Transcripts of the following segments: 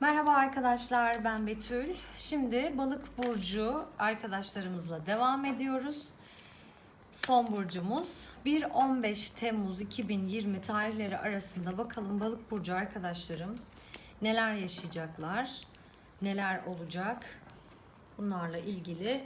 Merhaba arkadaşlar ben Betül. Şimdi balık burcu arkadaşlarımızla devam ediyoruz. Son burcumuz 1-15 Temmuz 2020 tarihleri arasında bakalım balık burcu arkadaşlarım neler yaşayacaklar, neler olacak. Bunlarla ilgili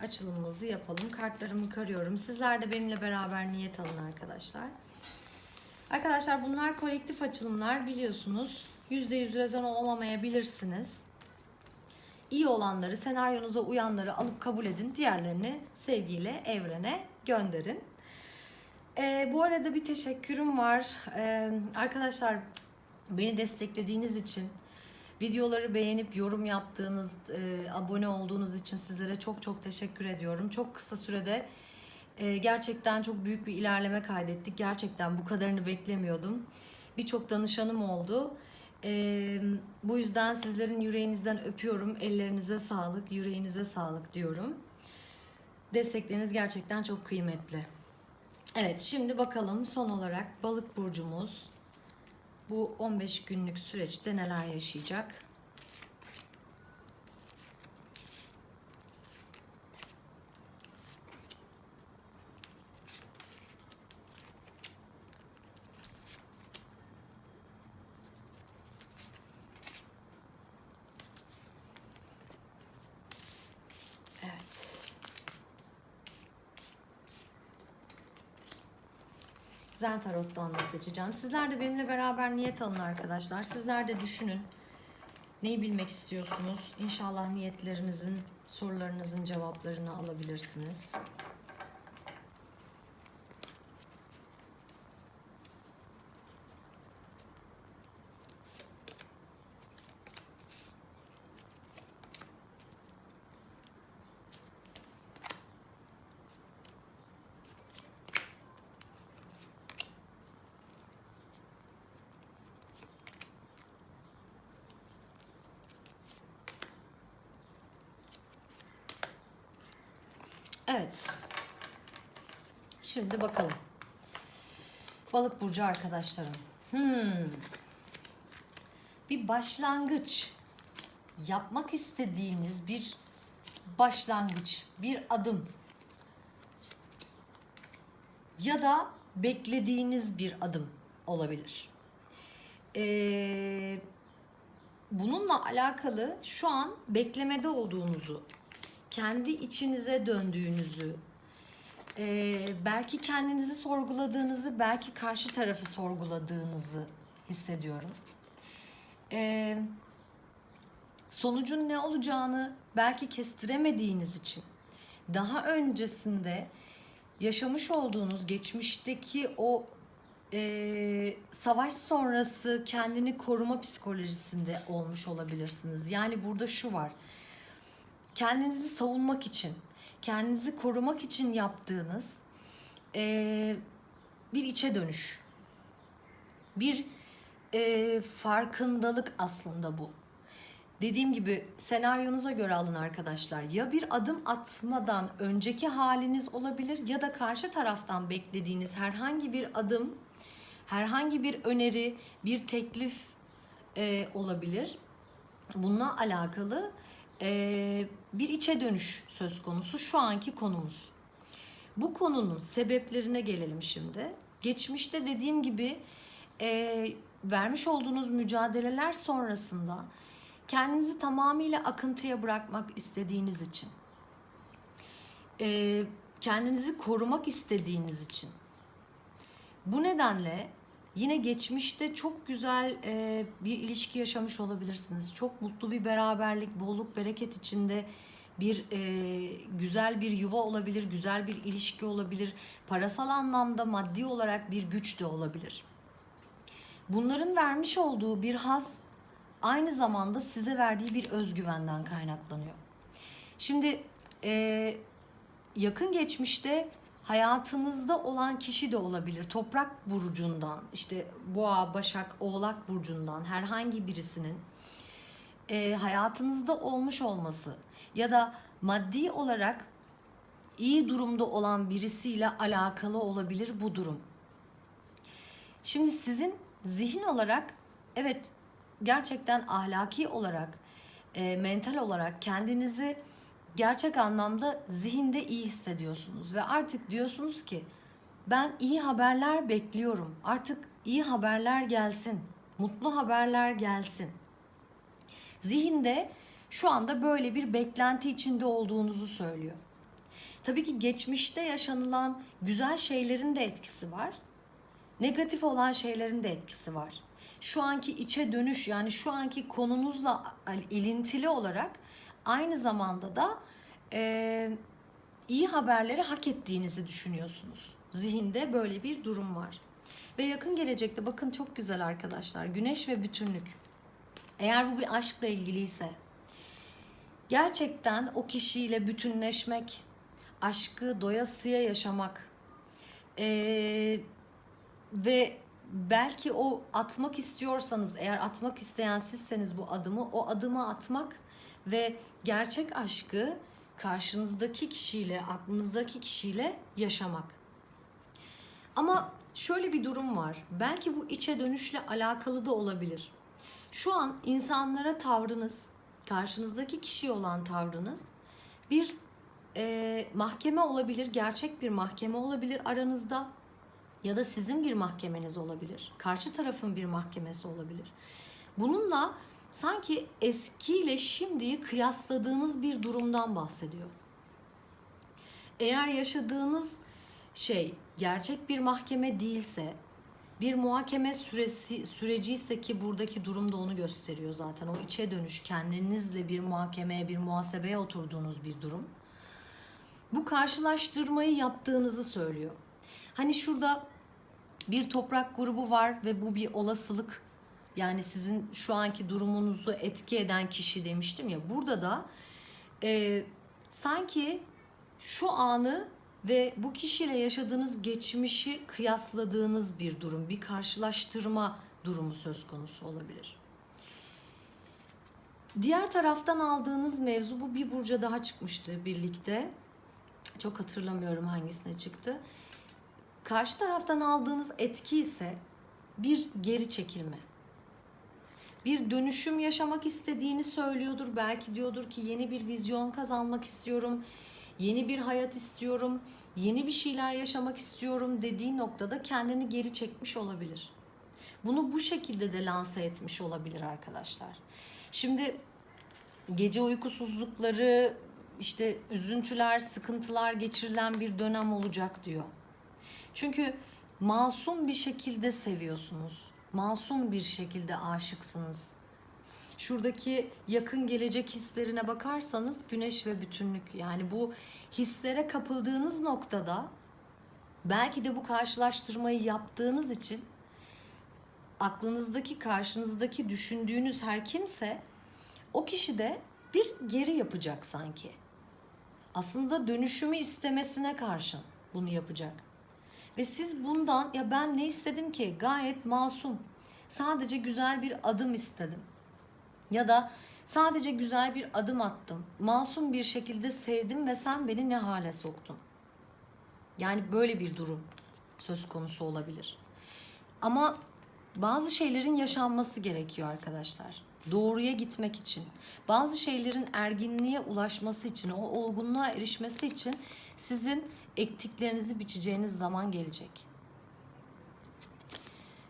açılımımızı yapalım. Kartlarımı karıyorum. Sizler de benimle beraber niyet alın arkadaşlar. Arkadaşlar bunlar kolektif açılımlar biliyorsunuz. %100 rezon olamayabilirsiniz. İyi olanları, senaryonuza uyanları alıp kabul edin. Diğerlerini sevgiyle evrene gönderin. Ee, bu arada bir teşekkürüm var. Ee, arkadaşlar beni desteklediğiniz için, videoları beğenip yorum yaptığınız, e, abone olduğunuz için sizlere çok çok teşekkür ediyorum. Çok kısa sürede e, gerçekten çok büyük bir ilerleme kaydettik. Gerçekten bu kadarını beklemiyordum. Birçok danışanım oldu. E, bu yüzden sizlerin yüreğinizden öpüyorum. Ellerinize sağlık, yüreğinize sağlık diyorum. Destekleriniz gerçekten çok kıymetli. Evet şimdi bakalım son olarak balık burcumuz bu 15 günlük süreçte neler yaşayacak? Evet. Zen Tarot'tan da seçeceğim. Sizler de benimle beraber niyet alın arkadaşlar. Sizler de düşünün. Neyi bilmek istiyorsunuz? İnşallah niyetlerinizin, sorularınızın cevaplarını alabilirsiniz. Evet. Şimdi bakalım. Balık burcu arkadaşlarım. Hmm. Bir başlangıç. Yapmak istediğiniz bir başlangıç, bir adım. Ya da beklediğiniz bir adım olabilir. Ee, bununla alakalı şu an beklemede olduğunuzu kendi içinize döndüğünüzü, e, belki kendinizi sorguladığınızı, belki karşı tarafı sorguladığınızı hissediyorum. E, sonucun ne olacağını belki kestiremediğiniz için daha öncesinde yaşamış olduğunuz geçmişteki o e, savaş sonrası kendini koruma psikolojisinde olmuş olabilirsiniz. Yani burada şu var kendinizi savunmak için, kendinizi korumak için yaptığınız e, bir içe dönüş. Bir e, farkındalık aslında bu. Dediğim gibi senaryonuza göre alın arkadaşlar. Ya bir adım atmadan önceki haliniz olabilir ya da karşı taraftan beklediğiniz herhangi bir adım, herhangi bir öneri, bir teklif e, olabilir. Bununla alakalı e, bir içe dönüş söz konusu şu anki konumuz. Bu konunun sebeplerine gelelim şimdi. Geçmişte dediğim gibi e, vermiş olduğunuz mücadeleler sonrasında kendinizi tamamıyla akıntıya bırakmak istediğiniz için, e, kendinizi korumak istediğiniz için. Bu nedenle Yine geçmişte çok güzel e, bir ilişki yaşamış olabilirsiniz. Çok mutlu bir beraberlik, bolluk, bereket içinde bir e, güzel bir yuva olabilir, güzel bir ilişki olabilir. Parasal anlamda maddi olarak bir güç de olabilir. Bunların vermiş olduğu bir haz aynı zamanda size verdiği bir özgüvenden kaynaklanıyor. Şimdi e, yakın geçmişte hayatınızda olan kişi de olabilir. Toprak burcundan, işte boğa, başak, oğlak burcundan herhangi birisinin e, hayatınızda olmuş olması ya da maddi olarak iyi durumda olan birisiyle alakalı olabilir bu durum. Şimdi sizin zihin olarak evet gerçekten ahlaki olarak, e, mental olarak kendinizi gerçek anlamda zihinde iyi hissediyorsunuz ve artık diyorsunuz ki ben iyi haberler bekliyorum. Artık iyi haberler gelsin. Mutlu haberler gelsin. Zihinde şu anda böyle bir beklenti içinde olduğunuzu söylüyor. Tabii ki geçmişte yaşanılan güzel şeylerin de etkisi var. Negatif olan şeylerin de etkisi var. Şu anki içe dönüş yani şu anki konunuzla ilintili olarak aynı zamanda da e, iyi haberleri hak ettiğinizi düşünüyorsunuz. Zihinde böyle bir durum var. Ve yakın gelecekte bakın çok güzel arkadaşlar. Güneş ve bütünlük. Eğer bu bir aşkla ilgiliyse gerçekten o kişiyle bütünleşmek, aşkı doyasıya yaşamak ee, ve belki o atmak istiyorsanız eğer atmak isteyen sizseniz bu adımı o adımı atmak ve gerçek aşkı karşınızdaki kişiyle aklınızdaki kişiyle yaşamak. Ama şöyle bir durum var. Belki bu içe dönüşle alakalı da olabilir. Şu an insanlara tavrınız, karşınızdaki kişiye olan tavrınız bir e, mahkeme olabilir, gerçek bir mahkeme olabilir aranızda ya da sizin bir mahkemeniz olabilir. Karşı tarafın bir mahkemesi olabilir. Bununla sanki eskiyle şimdiyi kıyasladığınız bir durumdan bahsediyor. Eğer yaşadığınız şey gerçek bir mahkeme değilse, bir muhakeme süresi süreci ise ki buradaki durumda onu gösteriyor zaten. O içe dönüş kendinizle bir muhakemeye, bir muhasebeye oturduğunuz bir durum. Bu karşılaştırmayı yaptığınızı söylüyor. Hani şurada bir toprak grubu var ve bu bir olasılık. Yani sizin şu anki durumunuzu etki eden kişi demiştim ya. Burada da e, sanki şu anı ve bu kişiyle yaşadığınız geçmişi kıyasladığınız bir durum, bir karşılaştırma durumu söz konusu olabilir. Diğer taraftan aldığınız mevzu bu bir burca daha çıkmıştı birlikte. Çok hatırlamıyorum hangisine çıktı. Karşı taraftan aldığınız etki ise bir geri çekilme. Bir dönüşüm yaşamak istediğini söylüyordur. Belki diyordur ki yeni bir vizyon kazanmak istiyorum. Yeni bir hayat istiyorum. Yeni bir şeyler yaşamak istiyorum dediği noktada kendini geri çekmiş olabilir. Bunu bu şekilde de lanse etmiş olabilir arkadaşlar. Şimdi gece uykusuzlukları, işte üzüntüler, sıkıntılar geçirilen bir dönem olacak diyor. Çünkü masum bir şekilde seviyorsunuz. Masum bir şekilde aşıksınız. Şuradaki yakın gelecek hislerine bakarsanız güneş ve bütünlük yani bu hislere kapıldığınız noktada belki de bu karşılaştırmayı yaptığınız için aklınızdaki karşınızdaki düşündüğünüz her kimse o kişi de bir geri yapacak sanki. Aslında dönüşümü istemesine karşın bunu yapacak. Ve siz bundan ya ben ne istedim ki gayet masum. Sadece güzel bir adım istedim. Ya da sadece güzel bir adım attım. Masum bir şekilde sevdim ve sen beni ne hale soktun. Yani böyle bir durum söz konusu olabilir. Ama bazı şeylerin yaşanması gerekiyor arkadaşlar. Doğruya gitmek için, bazı şeylerin erginliğe ulaşması için, o olgunluğa erişmesi için sizin ektiklerinizi biçeceğiniz zaman gelecek.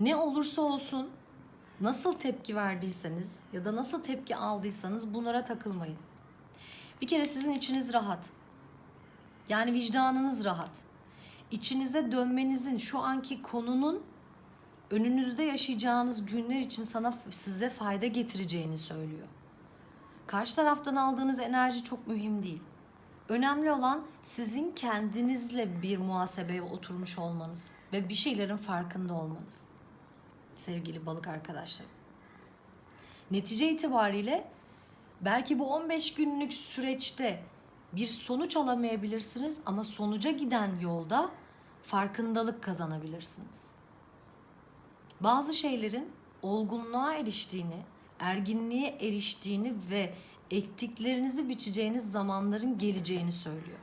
Ne olursa olsun nasıl tepki verdiyseniz ya da nasıl tepki aldıysanız bunlara takılmayın. Bir kere sizin içiniz rahat. Yani vicdanınız rahat. İçinize dönmenizin şu anki konunun önünüzde yaşayacağınız günler için sana size fayda getireceğini söylüyor. Karşı taraftan aldığınız enerji çok mühim değil. Önemli olan sizin kendinizle bir muhasebeye oturmuş olmanız ve bir şeylerin farkında olmanız. Sevgili balık arkadaşlar. Netice itibariyle belki bu 15 günlük süreçte bir sonuç alamayabilirsiniz ama sonuca giden yolda farkındalık kazanabilirsiniz. Bazı şeylerin olgunluğa eriştiğini, erginliğe eriştiğini ve ektiklerinizi biçeceğiniz zamanların geleceğini söylüyor.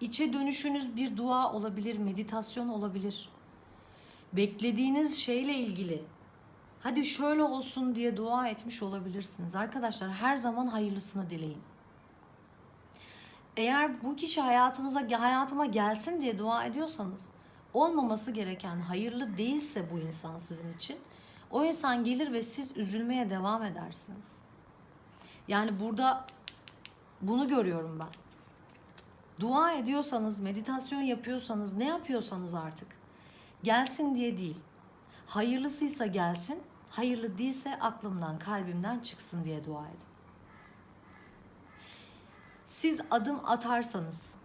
İçe dönüşünüz bir dua olabilir, meditasyon olabilir. Beklediğiniz şeyle ilgili Hadi şöyle olsun diye dua etmiş olabilirsiniz. Arkadaşlar her zaman hayırlısını dileyin. Eğer bu kişi hayatımıza hayatıma gelsin diye dua ediyorsanız olmaması gereken hayırlı değilse bu insan sizin için o insan gelir ve siz üzülmeye devam edersiniz. Yani burada bunu görüyorum ben. Dua ediyorsanız, meditasyon yapıyorsanız, ne yapıyorsanız artık gelsin diye değil. Hayırlısıysa gelsin, hayırlı değilse aklımdan, kalbimden çıksın diye dua edin. Siz adım atarsanız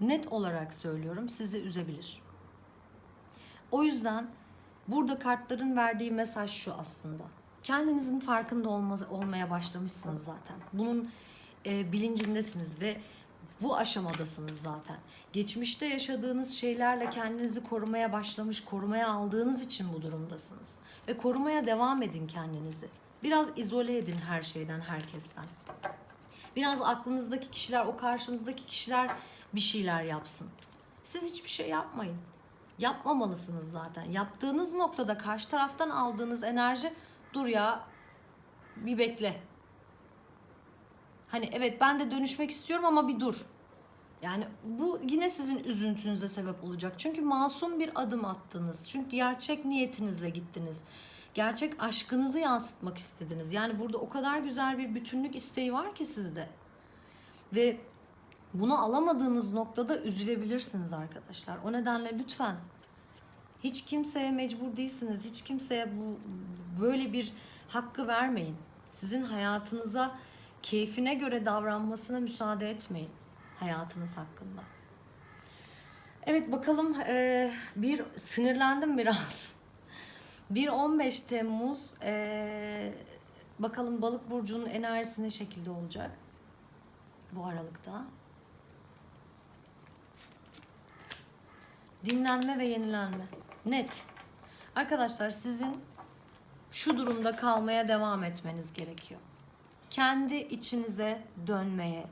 net olarak söylüyorum sizi üzebilir. O yüzden burada kartların verdiği mesaj şu aslında. Kendinizin farkında olma, olmaya başlamışsınız zaten. Bunun e, bilincindesiniz ve bu aşamadasınız zaten. Geçmişte yaşadığınız şeylerle kendinizi korumaya başlamış, korumaya aldığınız için bu durumdasınız. Ve korumaya devam edin kendinizi. Biraz izole edin her şeyden, herkesten. Biraz aklınızdaki kişiler, o karşınızdaki kişiler bir şeyler yapsın. Siz hiçbir şey yapmayın. Yapmamalısınız zaten. Yaptığınız noktada karşı taraftan aldığınız enerji dur ya bir bekle. Hani evet ben de dönüşmek istiyorum ama bir dur. Yani bu yine sizin üzüntünüze sebep olacak. Çünkü masum bir adım attınız. Çünkü gerçek niyetinizle gittiniz. Gerçek aşkınızı yansıtmak istediniz. Yani burada o kadar güzel bir bütünlük isteği var ki sizde. Ve bunu alamadığınız noktada üzülebilirsiniz arkadaşlar. O nedenle lütfen hiç kimseye mecbur değilsiniz. Hiç kimseye bu böyle bir hakkı vermeyin. Sizin hayatınıza keyfine göre davranmasına müsaade etmeyin hayatınız hakkında. Evet bakalım eee, bir sinirlendim biraz. Bir 15 Temmuz eee, bakalım balık burcunun enerjisi ne şekilde olacak bu aralıkta. Dinlenme ve yenilenme. Net. Arkadaşlar sizin şu durumda kalmaya devam etmeniz gerekiyor. Kendi içinize dönmeye,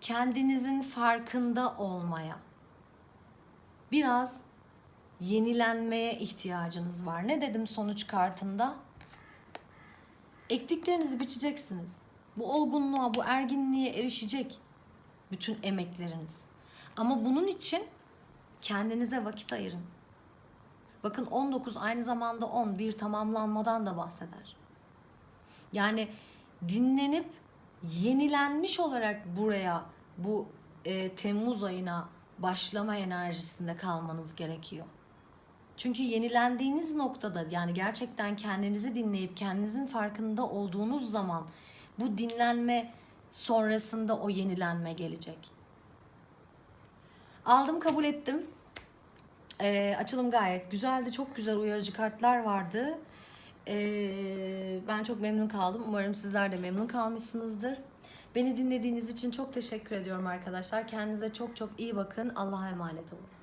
kendinizin farkında olmaya, biraz yenilenmeye ihtiyacınız var. Ne dedim sonuç kartında? Ektiklerinizi biçeceksiniz. Bu olgunluğa, bu erginliğe erişecek bütün emekleriniz. Ama bunun için kendinize vakit ayırın. Bakın 19 aynı zamanda 10 bir tamamlanmadan da bahseder. Yani dinlenip yenilenmiş olarak buraya bu e, Temmuz ayına başlama enerjisinde kalmanız gerekiyor. Çünkü yenilendiğiniz noktada yani gerçekten kendinizi dinleyip kendinizin farkında olduğunuz zaman bu dinlenme sonrasında o yenilenme gelecek. Aldım kabul ettim. Ee, açılım gayet güzeldi. Çok güzel uyarıcı kartlar vardı. Ee, ben çok memnun kaldım. Umarım sizler de memnun kalmışsınızdır. Beni dinlediğiniz için çok teşekkür ediyorum arkadaşlar. Kendinize çok çok iyi bakın. Allah'a emanet olun.